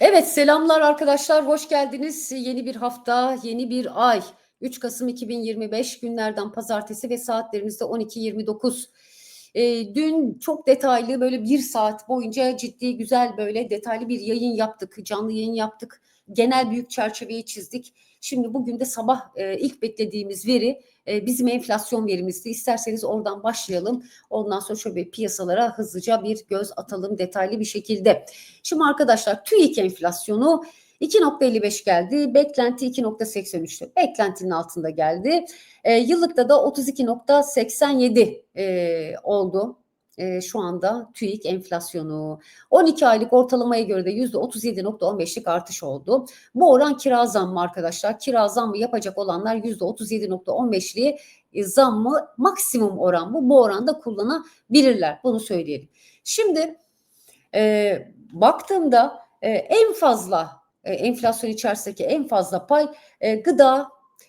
Evet selamlar arkadaşlar hoş geldiniz. Yeni bir hafta, yeni bir ay. 3 Kasım 2025 günlerden pazartesi ve saatlerimizde 12.29. E, dün çok detaylı böyle bir saat boyunca ciddi güzel böyle detaylı bir yayın yaptık. Canlı yayın yaptık. Genel büyük çerçeveyi çizdik. Şimdi bugün de sabah e, ilk beklediğimiz veri e, bizim enflasyon verimizdi. İsterseniz oradan başlayalım. Ondan sonra şöyle piyasalara hızlıca bir göz atalım detaylı bir şekilde. Şimdi arkadaşlar TÜİK enflasyonu 2.55 geldi. Beklenti 2.83'tü. Beklentinin altında geldi. E, yıllıkta da 32.87 e, oldu. E, şu anda TÜİK enflasyonu. 12 aylık ortalamaya göre de %37.15'lik artış oldu. Bu oran kira zammı arkadaşlar. Kira zammı yapacak olanlar %37.15'liği e, zammı maksimum oran bu. Bu oranda kullanabilirler. Bunu söyleyelim. Şimdi e, baktığımda e, en fazla e, enflasyon içerisindeki en fazla pay e, gıda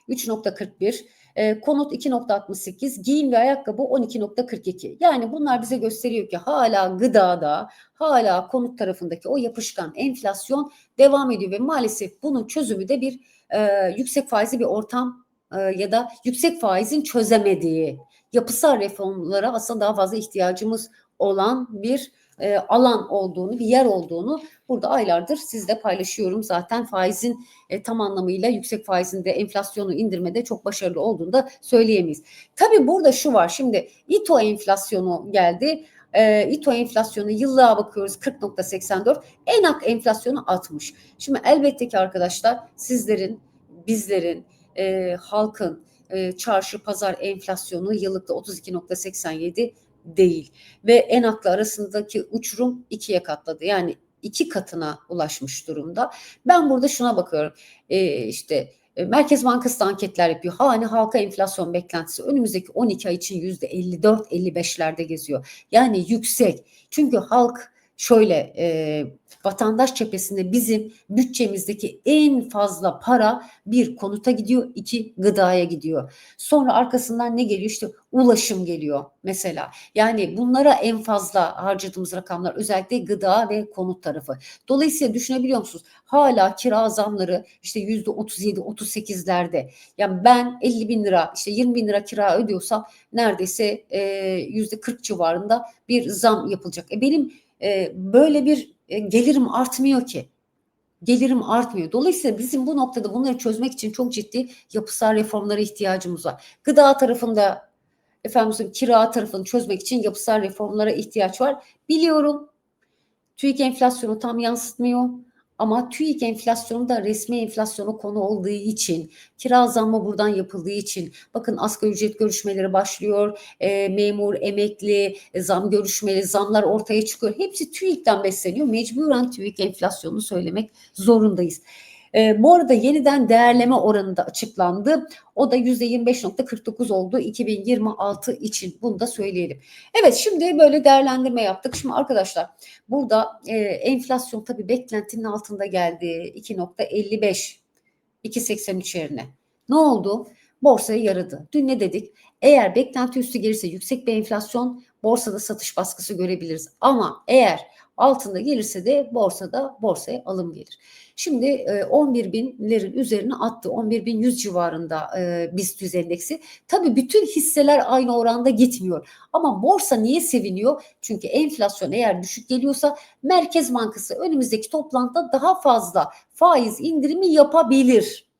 3.41, e, konut 2.68, giyim ve ayakkabı 12.42. Yani bunlar bize gösteriyor ki hala gıdada, hala konut tarafındaki o yapışkan enflasyon devam ediyor ve maalesef bunun çözümü de bir e, yüksek faizli bir ortam e, ya da yüksek faizin çözemediği yapısal reformlara aslında daha fazla ihtiyacımız olan bir e, alan olduğunu, bir yer olduğunu burada aylardır sizle paylaşıyorum. Zaten faizin e, tam anlamıyla yüksek faizinde enflasyonu indirmede çok başarılı olduğunu da söyleyemeyiz. Tabii burada şu var. Şimdi İTO enflasyonu geldi. E, İTO enflasyonu yıllığa bakıyoruz 40.84. ENAK enflasyonu 60. Şimdi elbette ki arkadaşlar sizlerin, bizlerin, e, halkın e, çarşı pazar enflasyonu yıllıkta 32.87 değil ve enakla arasındaki uçurum ikiye katladı. Yani iki katına ulaşmış durumda. Ben burada şuna bakıyorum. Ee, işte Merkez Bankası da anketler yapıyor. Hani halka enflasyon beklentisi önümüzdeki 12 ay için yüzde 54-55'lerde geziyor. Yani yüksek. Çünkü halk şöyle e, vatandaş cephesinde bizim bütçemizdeki en fazla para bir konuta gidiyor, iki gıdaya gidiyor. Sonra arkasından ne geliyor? İşte ulaşım geliyor mesela. Yani bunlara en fazla harcadığımız rakamlar özellikle gıda ve konut tarafı. Dolayısıyla düşünebiliyor musunuz? Hala kira zamları işte yüzde 37-38'lerde. Yani ben 50 bin lira işte 20 bin lira kira ödüyorsam neredeyse yüzde 40 civarında bir zam yapılacak. E benim e, böyle bir e, gelirim artmıyor ki. Gelirim artmıyor. Dolayısıyla bizim bu noktada bunları çözmek için çok ciddi yapısal reformlara ihtiyacımız var. Gıda tarafında efendim kira tarafını çözmek için yapısal reformlara ihtiyaç var. Biliyorum TÜİK enflasyonu tam yansıtmıyor. Ama TÜİK enflasyonu da resmi enflasyonu konu olduğu için, kira zammı buradan yapıldığı için, bakın asgari ücret görüşmeleri başlıyor, e, memur, emekli, e, zam görüşmeleri, zamlar ortaya çıkıyor. Hepsi TÜİK'ten besleniyor. Mecburen TÜİK enflasyonunu söylemek zorundayız. E, bu arada yeniden değerleme oranı da açıklandı. O da %25.49 oldu 2026 için. Bunu da söyleyelim. Evet şimdi böyle değerlendirme yaptık. Şimdi arkadaşlar burada e, enflasyon tabii beklentinin altında geldi. 2.55 2.83 yerine. Ne oldu? Borsayı yaradı. Dün ne dedik? Eğer beklenti üstü gelirse yüksek bir enflasyon borsada satış baskısı görebiliriz. Ama eğer altında gelirse de borsada borsaya alım gelir. Şimdi e, 11 binlerin üzerine attı. 11 bin 100 civarında e, BIST endeksi. Tabii bütün hisseler aynı oranda gitmiyor. Ama borsa niye seviniyor? Çünkü enflasyon eğer düşük geliyorsa Merkez Bankası önümüzdeki toplantıda daha fazla faiz indirimi yapabilir.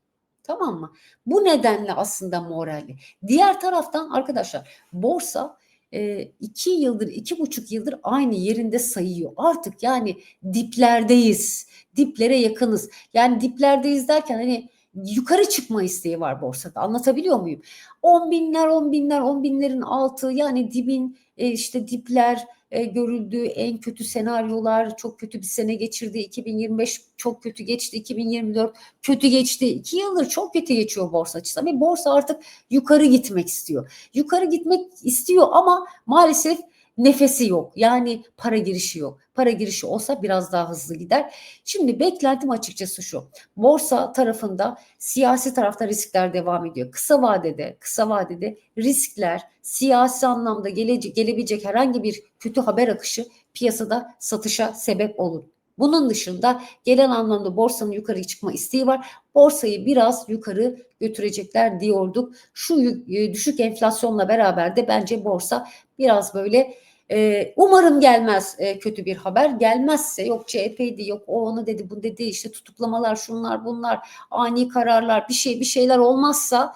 Tamam mı? Bu nedenle aslında moralli. Diğer taraftan arkadaşlar borsa e, iki yıldır, iki buçuk yıldır aynı yerinde sayıyor. Artık yani diplerdeyiz, diplere yakınız. Yani diplerdeyiz derken hani yukarı çıkma isteği var borsada. Anlatabiliyor muyum? On binler, on binler, on binlerin altı yani dibin e, işte dipler e, görüldüğü en kötü senaryolar çok kötü bir sene geçirdi. 2025 çok kötü geçti. 2024 kötü geçti. İki yıldır çok kötü geçiyor borsa açısından ve borsa artık yukarı gitmek istiyor. Yukarı gitmek istiyor ama maalesef nefesi yok. Yani para girişi yok. Para girişi olsa biraz daha hızlı gider. Şimdi beklentim açıkçası şu. Borsa tarafında siyasi tarafta riskler devam ediyor. Kısa vadede, kısa vadede riskler siyasi anlamda gele, gelebilecek herhangi bir kötü haber akışı piyasada satışa sebep olur. Bunun dışında gelen anlamda borsanın yukarı çıkma isteği var. Borsayı biraz yukarı götürecekler diyorduk. Şu e, düşük enflasyonla beraber de bence borsa biraz böyle e, umarım gelmez e, kötü bir haber. Gelmezse yok CHP'ydi yok o onu dedi bu dedi işte tutuklamalar şunlar bunlar ani kararlar bir şey bir şeyler olmazsa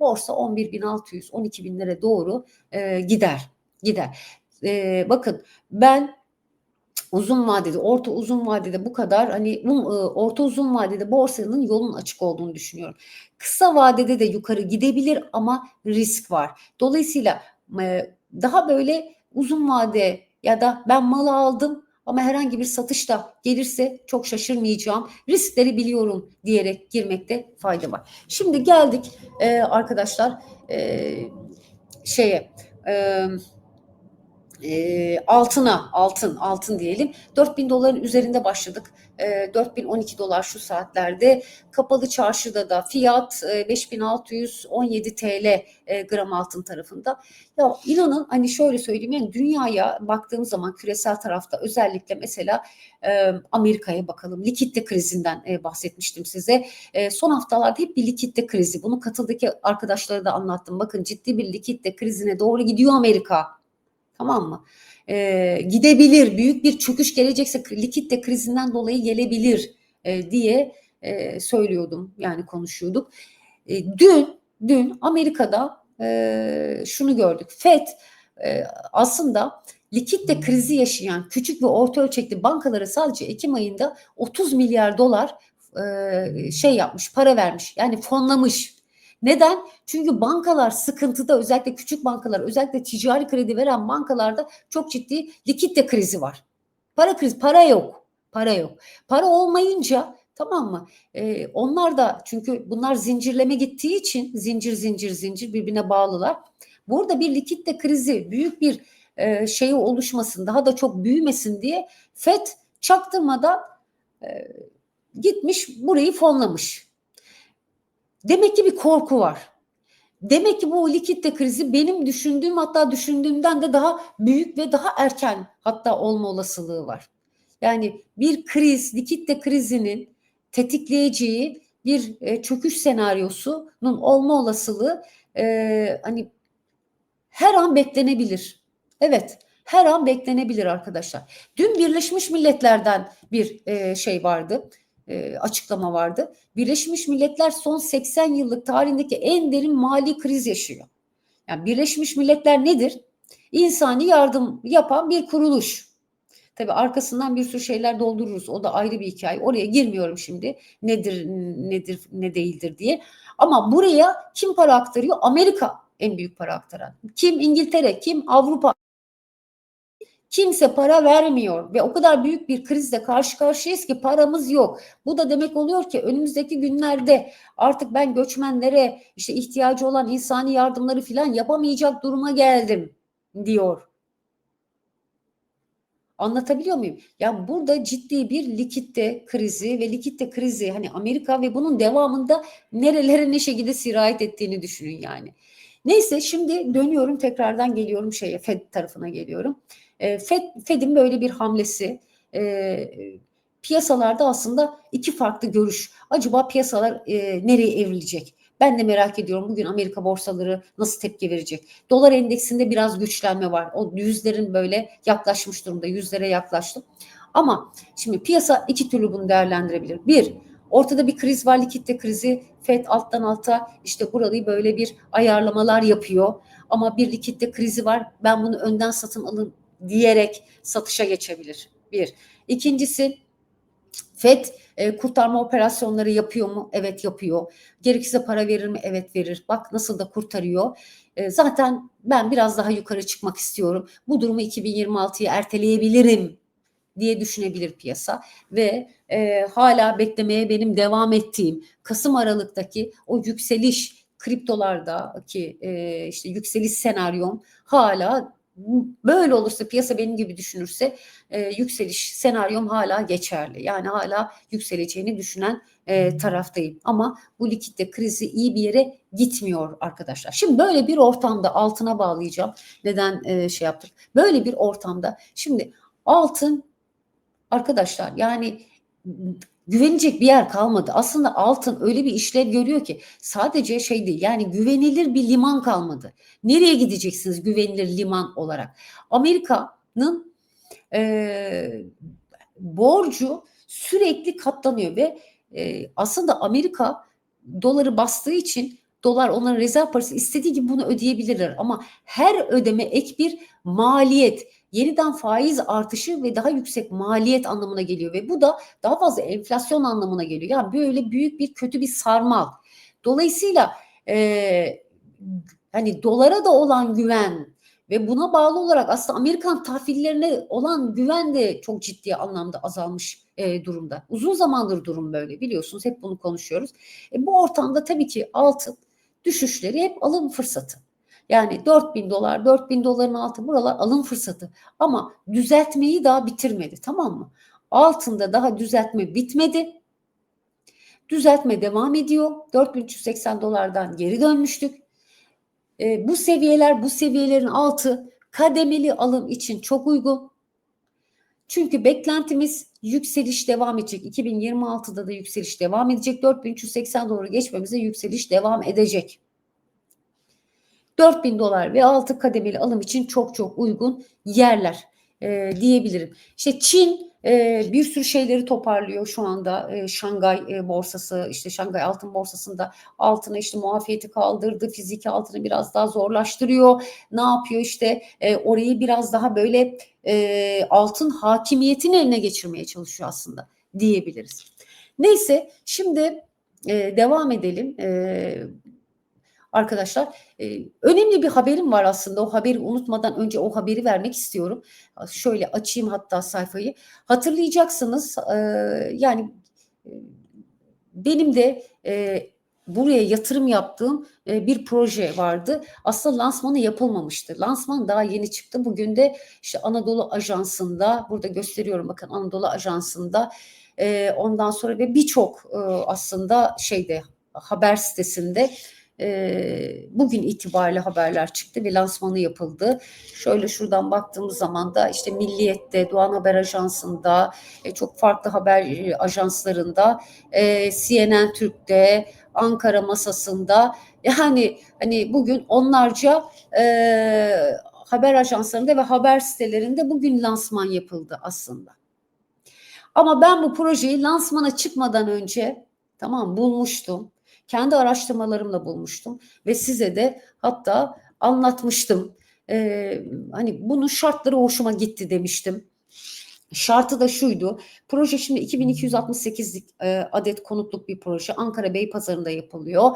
borsa 11.600 12.000'lere doğru gider gider. E, bakın ben uzun vadede, orta uzun vadede bu kadar hani e, orta uzun vadede borsanın yolun açık olduğunu düşünüyorum. Kısa vadede de yukarı gidebilir ama risk var. Dolayısıyla e, daha böyle uzun vade ya da ben malı aldım ama herhangi bir satış da gelirse çok şaşırmayacağım. Riskleri biliyorum diyerek girmekte fayda var. Şimdi geldik e, arkadaşlar şeye e, e, altına altın altın diyelim 4000 doların üzerinde başladık. E, 4012 dolar şu saatlerde. Kapalı çarşıda da fiyat e, 5617 TL e, gram altın tarafında. Ya inanın hani şöyle söyleyeyim yani dünyaya baktığım zaman küresel tarafta özellikle mesela e, Amerika'ya bakalım. Likitte krizinden e, bahsetmiştim size. E, son haftalarda hep bir likitte krizi. Bunu katıldaki arkadaşlara da anlattım. Bakın ciddi bir likitte krizine doğru gidiyor Amerika Tamam mı? E, gidebilir, büyük bir çöküş gelecekse likitte krizinden dolayı gelebilir e, diye e, söylüyordum. Yani konuşuyorduk. E, dün, dün Amerika'da e, şunu gördük. FED e, aslında likitte krizi yaşayan küçük ve orta ölçekli bankalara sadece Ekim ayında 30 milyar dolar e, şey yapmış, para vermiş. Yani fonlamış neden? Çünkü bankalar sıkıntıda özellikle küçük bankalar özellikle ticari kredi veren bankalarda çok ciddi likitte krizi var. Para krizi, para yok. Para yok. Para olmayınca tamam mı? Ee, onlar da çünkü bunlar zincirleme gittiği için zincir zincir zincir birbirine bağlılar. Burada bir likitte krizi büyük bir e, şeyi oluşmasın daha da çok büyümesin diye FED çaktırmadan e, gitmiş burayı fonlamış. Demek ki bir korku var. Demek ki bu likitte krizi benim düşündüğüm hatta düşündüğümden de daha büyük ve daha erken hatta olma olasılığı var. Yani bir kriz, likitte krizinin tetikleyeceği bir e, çöküş senaryosunun olma olasılığı e, hani her an beklenebilir. Evet, her an beklenebilir arkadaşlar. Dün Birleşmiş Milletler'den bir e, şey vardı e, açıklama vardı. Birleşmiş Milletler son 80 yıllık tarihindeki en derin mali kriz yaşıyor. Yani Birleşmiş Milletler nedir? İnsani yardım yapan bir kuruluş. Tabii arkasından bir sürü şeyler doldururuz. O da ayrı bir hikaye. Oraya girmiyorum şimdi. Nedir, nedir, ne değildir diye. Ama buraya kim para aktarıyor? Amerika en büyük para aktaran. Kim İngiltere, kim Avrupa Kimse para vermiyor ve o kadar büyük bir krizle karşı karşıyayız ki paramız yok. Bu da demek oluyor ki önümüzdeki günlerde artık ben göçmenlere işte ihtiyacı olan insani yardımları falan yapamayacak duruma geldim diyor. Anlatabiliyor muyum? Ya burada ciddi bir likitte krizi ve likitte krizi hani Amerika ve bunun devamında nerelere ne şekilde sirayet ettiğini düşünün yani. Neyse şimdi dönüyorum tekrardan geliyorum şeye Fed tarafına geliyorum. E, Fed, Fed'in böyle bir hamlesi e, piyasalarda aslında iki farklı görüş. Acaba piyasalar e, nereye evrilecek? Ben de merak ediyorum bugün Amerika borsaları nasıl tepki verecek? Dolar endeksinde biraz güçlenme var. O yüzlerin böyle yaklaşmış durumda. Yüzlere yaklaştı. Ama şimdi piyasa iki türlü bunu değerlendirebilir. Bir, ortada bir kriz var, likitte krizi. FED alttan alta işte burayı böyle bir ayarlamalar yapıyor. Ama bir likitte krizi var. Ben bunu önden satın alın diyerek satışa geçebilir. Bir. İkincisi FED e, kurtarma operasyonları yapıyor mu? Evet yapıyor. Gerekirse para verir mi? Evet verir. Bak nasıl da kurtarıyor. E, zaten ben biraz daha yukarı çıkmak istiyorum. Bu durumu 2026'ya erteleyebilirim diye düşünebilir piyasa ve e, hala beklemeye benim devam ettiğim Kasım Aralık'taki o yükseliş kriptolardaki e, işte yükseliş senaryom hala böyle olursa piyasa benim gibi düşünürse e, yükseliş senaryom hala geçerli. Yani hala yükseleceğini düşünen e, taraftayım. Ama bu likitte krizi iyi bir yere gitmiyor arkadaşlar. Şimdi böyle bir ortamda altına bağlayacağım. Neden e, şey yaptık? Böyle bir ortamda şimdi altın arkadaşlar yani güvenecek bir yer kalmadı. Aslında altın öyle bir işlev görüyor ki sadece şey değil yani güvenilir bir liman kalmadı. Nereye gideceksiniz güvenilir liman olarak? Amerika'nın e, borcu sürekli katlanıyor ve e, aslında Amerika doları bastığı için dolar onların rezerv parası istediği gibi bunu ödeyebilirler ama her ödeme ek bir maliyet yeniden faiz artışı ve daha yüksek maliyet anlamına geliyor ve bu da daha fazla enflasyon anlamına geliyor. Yani böyle büyük bir kötü bir sarmal. Dolayısıyla e, hani dolara da olan güven ve buna bağlı olarak aslında Amerikan tahvillerine olan güven de çok ciddi anlamda azalmış e, durumda. Uzun zamandır durum böyle biliyorsunuz hep bunu konuşuyoruz. E, bu ortamda tabii ki altın düşüşleri hep alım fırsatı. Yani 4000 dolar, 4000 doların altı buralar alım fırsatı. Ama düzeltmeyi daha bitirmedi tamam mı? Altında daha düzeltme bitmedi. Düzeltme devam ediyor. 4380 dolardan geri dönmüştük. E, bu seviyeler, bu seviyelerin altı kademeli alım için çok uygun. Çünkü beklentimiz yükseliş devam edecek. 2026'da da yükseliş devam edecek. 4380 doları geçmemize yükseliş devam edecek. 4000 dolar ve altı kademeli alım için çok çok uygun yerler e, diyebilirim. İşte Çin e, bir sürü şeyleri toparlıyor şu anda e, Şangay e, borsası işte Şangay altın borsasında altına işte muafiyeti kaldırdı fiziki altını biraz daha zorlaştırıyor ne yapıyor işte e, orayı biraz daha böyle e, altın hakimiyetini eline geçirmeye çalışıyor aslında diyebiliriz. Neyse şimdi e, devam edelim. E, arkadaşlar. E, önemli bir haberim var aslında. O haberi unutmadan önce o haberi vermek istiyorum. Şöyle açayım hatta sayfayı. Hatırlayacaksınız e, yani e, benim de e, buraya yatırım yaptığım e, bir proje vardı. Aslında lansmanı yapılmamıştı. Lansman daha yeni çıktı. Bugün de işte Anadolu Ajansı'nda burada gösteriyorum bakın Anadolu Ajansı'nda e, ondan sonra ve birçok e, aslında şeyde haber sitesinde e, bugün itibariyle haberler çıktı ve lansmanı yapıldı. Şöyle şuradan baktığımız zaman da işte Milliyet'te, Doğan Haber Ajansı'nda, e, çok farklı haber e, ajanslarında, e, CNN Türk'te, Ankara masasında yani hani bugün onlarca e, haber ajanslarında ve haber sitelerinde bugün lansman yapıldı aslında. Ama ben bu projeyi lansmana çıkmadan önce tamam bulmuştum kendi araştırmalarımla bulmuştum ve size de hatta anlatmıştım. Ee, hani bunun şartları hoşuma gitti demiştim. Şartı da şuydu. Proje şimdi 2268 e, adet konutluk bir proje. Ankara Beypazarı'nda yapılıyor.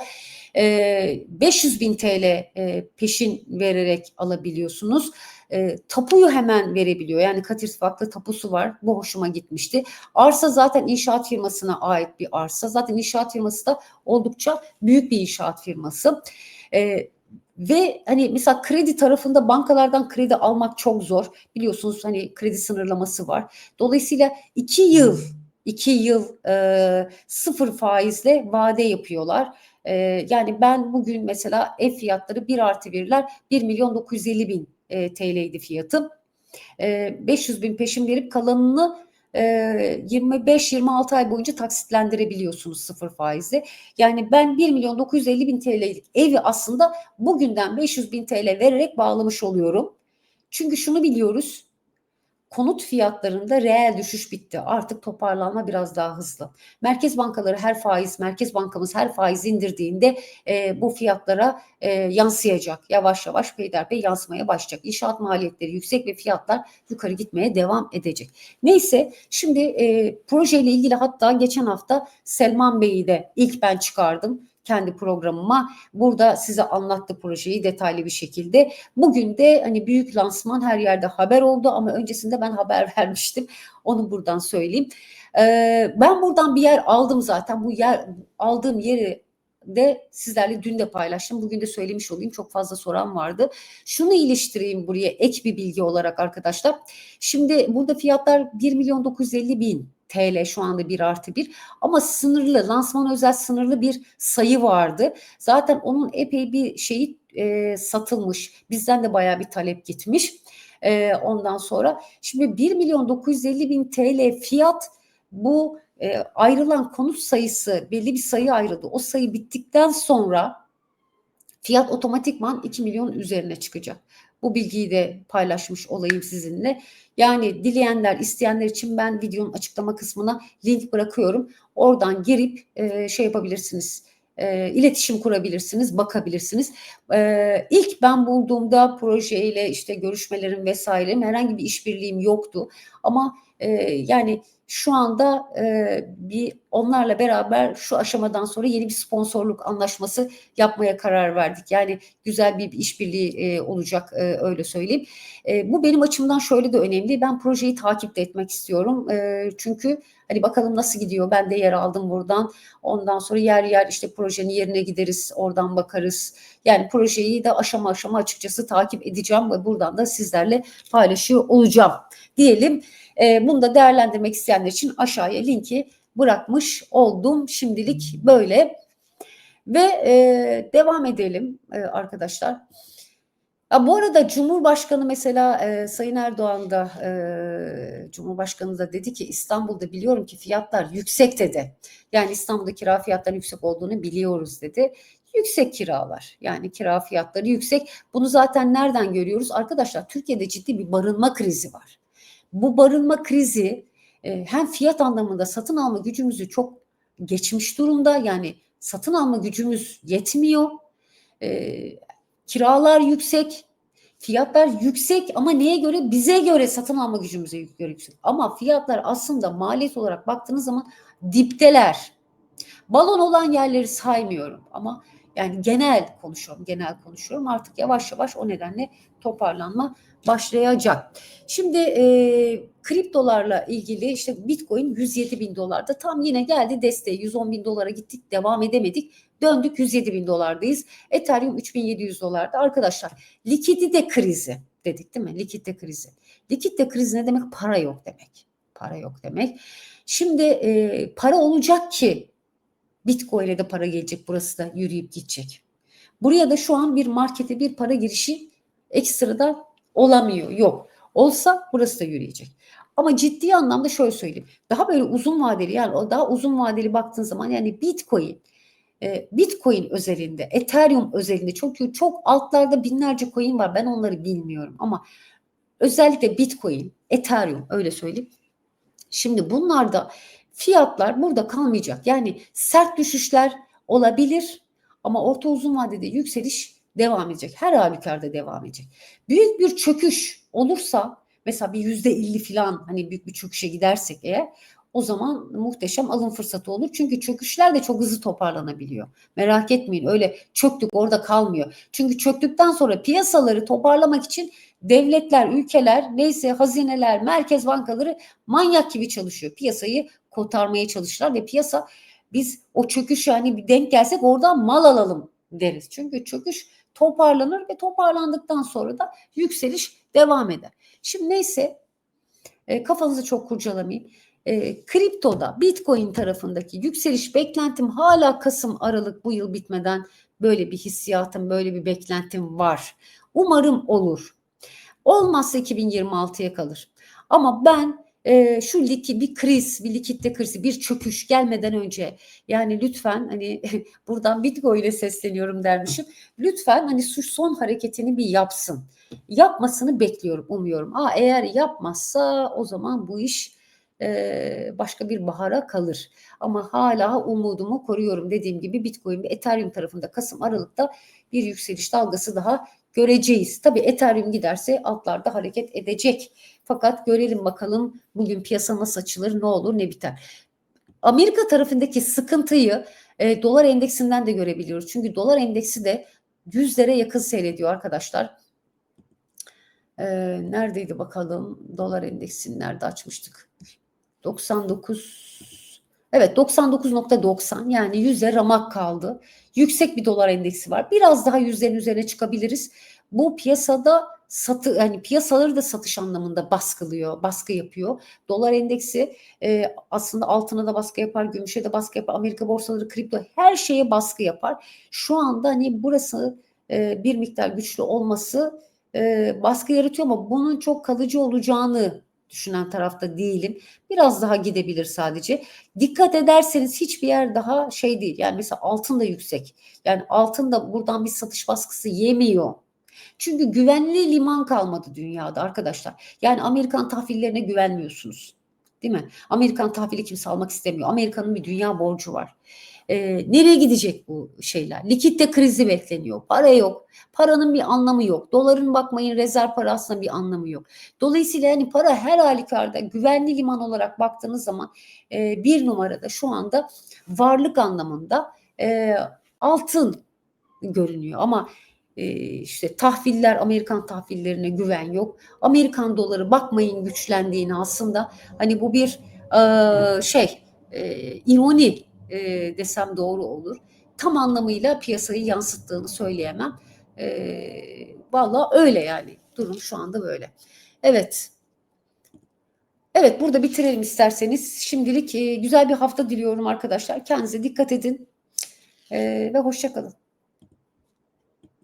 E, 500 bin TL e, peşin vererek alabiliyorsunuz. E, tapuyu hemen verebiliyor. Yani Kadir Sıfaklı tapusu var. Bu hoşuma gitmişti. Arsa zaten inşaat firmasına ait bir arsa. Zaten inşaat firması da oldukça büyük bir inşaat firması. Ve hani mesela kredi tarafında bankalardan kredi almak çok zor. Biliyorsunuz hani kredi sınırlaması var. Dolayısıyla iki yıl iki yıl e, sıfır faizle vade yapıyorlar. E, yani ben bugün mesela ev fiyatları bir artı birler 1 milyon 950 bin e, TL'ydi fiyatı. E, 500 bin peşin verip kalanını 25-26 ay boyunca taksitlendirebiliyorsunuz sıfır faizle. Yani ben 1 milyon 950 bin TL'lik evi aslında bugünden 500 bin TL vererek bağlamış oluyorum. Çünkü şunu biliyoruz konut fiyatlarında reel düşüş bitti. Artık toparlanma biraz daha hızlı. Merkez bankaları her faiz, Merkez Bankamız her faiz indirdiğinde e, bu fiyatlara e, yansıyacak. Yavaş yavaş peyderpey yansımaya başlayacak. İnşaat maliyetleri yüksek ve fiyatlar yukarı gitmeye devam edecek. Neyse şimdi e, projeyle ilgili hatta geçen hafta Selman Bey'i de ilk ben çıkardım kendi programıma. Burada size anlattı projeyi detaylı bir şekilde. Bugün de hani büyük lansman her yerde haber oldu ama öncesinde ben haber vermiştim. Onu buradan söyleyeyim. Ee, ben buradan bir yer aldım zaten. Bu yer aldığım yeri de sizlerle dün de paylaştım. Bugün de söylemiş olayım. Çok fazla soran vardı. Şunu iliştireyim buraya ek bir bilgi olarak arkadaşlar. Şimdi burada fiyatlar 1 milyon 950 bin TL şu anda 1 artı 1 ama sınırlı lansman özel sınırlı bir sayı vardı. Zaten onun epey bir şeyi e, satılmış. Bizden de bayağı bir talep gitmiş. E, ondan sonra şimdi 1 milyon 950 bin TL fiyat bu e, ayrılan konut sayısı belli bir sayı ayrıldı. O sayı bittikten sonra fiyat otomatikman 2 milyon üzerine çıkacak. Bu bilgiyi de paylaşmış olayım sizinle. Yani dileyenler, isteyenler için ben videonun açıklama kısmına link bırakıyorum. Oradan girip e, şey yapabilirsiniz. E, iletişim kurabilirsiniz, bakabilirsiniz. E, ilk ben bulduğumda projeyle işte görüşmelerim vesaire herhangi bir işbirliğim yoktu. Ama e, yani şu anda e, bir onlarla beraber şu aşamadan sonra yeni bir sponsorluk anlaşması yapmaya karar verdik. Yani güzel bir, bir işbirliği e, olacak e, öyle söyleyeyim. E, bu benim açımdan şöyle de önemli. Ben projeyi takip de etmek istiyorum. E, çünkü hani bakalım nasıl gidiyor. Ben de yer aldım buradan. Ondan sonra yer yer işte projenin yerine gideriz. Oradan bakarız. Yani projeyi de aşama aşama açıkçası takip edeceğim ve buradan da sizlerle paylaşıyor olacağım diyelim. E, bunu da değerlendirmek isteyenler için aşağıya linki bırakmış oldum. Şimdilik böyle. Ve e, devam edelim e, arkadaşlar. Ha, bu arada Cumhurbaşkanı mesela e, Sayın Erdoğan da e, Cumhurbaşkanı da dedi ki İstanbul'da biliyorum ki fiyatlar yüksek dedi. Yani İstanbul'da kira fiyatlarının yüksek olduğunu biliyoruz dedi. Yüksek kiralar yani kira fiyatları yüksek. Bunu zaten nereden görüyoruz? Arkadaşlar Türkiye'de ciddi bir barınma krizi var. Bu barınma krizi e, hem fiyat anlamında satın alma gücümüzü çok geçmiş durumda. Yani satın alma gücümüz yetmiyor. E, kiralar yüksek, fiyatlar yüksek ama neye göre? Bize göre satın alma gücümüze göre yüksek. Ama fiyatlar aslında maliyet olarak baktığınız zaman dipteler. Balon olan yerleri saymıyorum ama yani genel konuşuyorum, genel konuşuyorum. Artık yavaş yavaş o nedenle toparlanma başlayacak. Şimdi e, kriptolarla ilgili işte Bitcoin 107 bin dolarda tam yine geldi desteği 110 bin dolara gittik devam edemedik. Döndük 107 bin dolardayız. Ethereum 3700 dolarda. Arkadaşlar likidite krizi dedik değil mi? Likidite krizi. Likidite krizi ne demek? Para yok demek. Para yok demek. Şimdi e, para olacak ki Bitcoin'e de para gelecek. Burası da yürüyüp gidecek. Buraya da şu an bir markete bir para girişi ekstrada olamıyor. Yok. Olsa burası da yürüyecek. Ama ciddi anlamda şöyle söyleyeyim. Daha böyle uzun vadeli yani daha uzun vadeli baktığın zaman yani Bitcoin e, Bitcoin özelinde, Ethereum özelinde çok çok altlarda binlerce coin var. Ben onları bilmiyorum ama özellikle Bitcoin, Ethereum öyle söyleyeyim. Şimdi bunlarda fiyatlar burada kalmayacak. Yani sert düşüşler olabilir ama orta uzun vadede yükseliş devam edecek. Her halükarda devam edecek. Büyük bir çöküş olursa mesela bir yüzde elli falan hani büyük bir çöküşe gidersek eğer o zaman muhteşem alım fırsatı olur. Çünkü çöküşler de çok hızlı toparlanabiliyor. Merak etmeyin öyle çöktük orada kalmıyor. Çünkü çöktükten sonra piyasaları toparlamak için devletler, ülkeler, neyse hazineler, merkez bankaları manyak gibi çalışıyor. Piyasayı kotarmaya çalışırlar ve piyasa biz o çöküş yani bir denk gelsek oradan mal alalım deriz. Çünkü çöküş toparlanır ve toparlandıktan sonra da yükseliş devam eder. Şimdi neyse e, kafanızı çok kurcalamayın. E, kriptoda Bitcoin tarafındaki yükseliş beklentim hala Kasım Aralık bu yıl bitmeden böyle bir hissiyatım, böyle bir beklentim var. Umarım olur. Olmazsa 2026'ya kalır. Ama ben e, şu liki bir kriz, bir likitte krizi, bir çöküş gelmeden önce yani lütfen hani buradan Bitcoin'e sesleniyorum dermişim. Lütfen hani şu son hareketini bir yapsın. Yapmasını bekliyorum, umuyorum. Aa, eğer yapmazsa o zaman bu iş e, başka bir bahara kalır. Ama hala umudumu koruyorum. Dediğim gibi Bitcoin ve Ethereum tarafında Kasım Aralık'ta bir yükseliş dalgası daha göreceğiz. Tabii Ethereum giderse altlarda hareket edecek. Fakat görelim bakalım bugün piyasa nasıl açılır, ne olur, ne biter. Amerika tarafındaki sıkıntıyı e, dolar endeksinden de görebiliyoruz. Çünkü dolar endeksi de yüzlere yakın seyrediyor arkadaşlar. E, neredeydi bakalım? Dolar endeksini nerede açmıştık? 99 Evet 99.90 yani yüzde ramak kaldı. Yüksek bir dolar endeksi var. Biraz daha yüzlerin üzerine çıkabiliriz. Bu piyasada satı yani piyasaları da satış anlamında baskılıyor, baskı yapıyor. Dolar endeksi e, aslında altına da baskı yapar, gümüşe de baskı yapar, Amerika borsaları, kripto her şeye baskı yapar. Şu anda hani burası e, bir miktar güçlü olması e, baskı yaratıyor ama bunun çok kalıcı olacağını düşünen tarafta değilim. Biraz daha gidebilir sadece. Dikkat ederseniz hiçbir yer daha şey değil. Yani mesela altın da yüksek. Yani altın da buradan bir satış baskısı yemiyor. Çünkü güvenli liman kalmadı dünyada arkadaşlar. Yani Amerikan tahvillerine güvenmiyorsunuz. Değil mi? Amerikan tahvili kimse almak istemiyor. Amerika'nın bir dünya borcu var. Ee, nereye gidecek bu şeyler? Likitte krizi bekleniyor. Para yok. Paranın bir anlamı yok. Doların bakmayın rezerv para aslında bir anlamı yok. Dolayısıyla yani para her halükarda güvenli liman olarak baktığınız zaman e, bir numarada şu anda varlık anlamında e, altın görünüyor. Ama e, işte tahviller, Amerikan tahvillerine güven yok. Amerikan doları bakmayın güçlendiğini aslında hani bu bir e, şey e, ironi e, desem doğru olur. Tam anlamıyla piyasayı yansıttığını söyleyemem. E, Valla öyle yani. Durum şu anda böyle. Evet. Evet burada bitirelim isterseniz. Şimdilik e, güzel bir hafta diliyorum arkadaşlar. Kendinize dikkat edin. E, ve hoşçakalın.